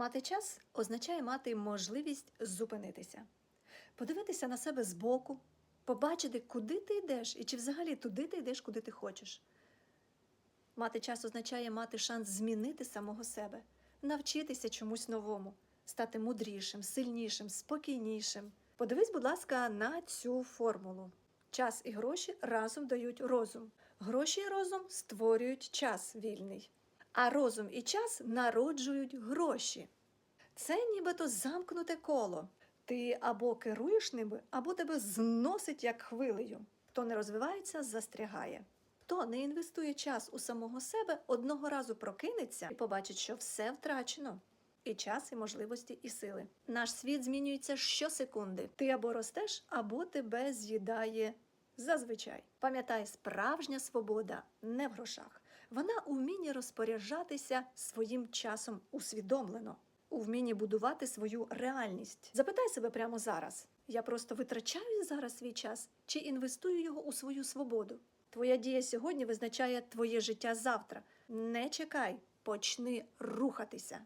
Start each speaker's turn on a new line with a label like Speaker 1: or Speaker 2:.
Speaker 1: Мати час означає мати можливість зупинитися, подивитися на себе збоку, побачити, куди ти йдеш і чи взагалі туди ти йдеш, куди ти хочеш. Мати час означає мати шанс змінити самого себе, навчитися чомусь новому, стати мудрішим, сильнішим, спокійнішим. Подивись, будь ласка, на цю формулу. Час і гроші разом дають розум. Гроші і розум створюють час вільний, а розум і час народжують гроші. Це нібито замкнуте коло. Ти або керуєш ними, або тебе зносить як хвилею. Хто не розвивається, застрягає. Хто не інвестує час у самого себе, одного разу прокинеться і побачить, що все втрачено. І час, і можливості, і сили. Наш світ змінюється щосекунди. Ти або ростеш, або тебе з'їдає зазвичай. Пам'ятай, справжня свобода не в грошах. Вона у розпоряджатися своїм часом усвідомлено, у вмінні будувати свою реальність. Запитай себе прямо зараз: я просто витрачаю зараз свій час чи інвестую його у свою свободу? Твоя дія сьогодні визначає твоє життя завтра. Не чекай, почни рухатися.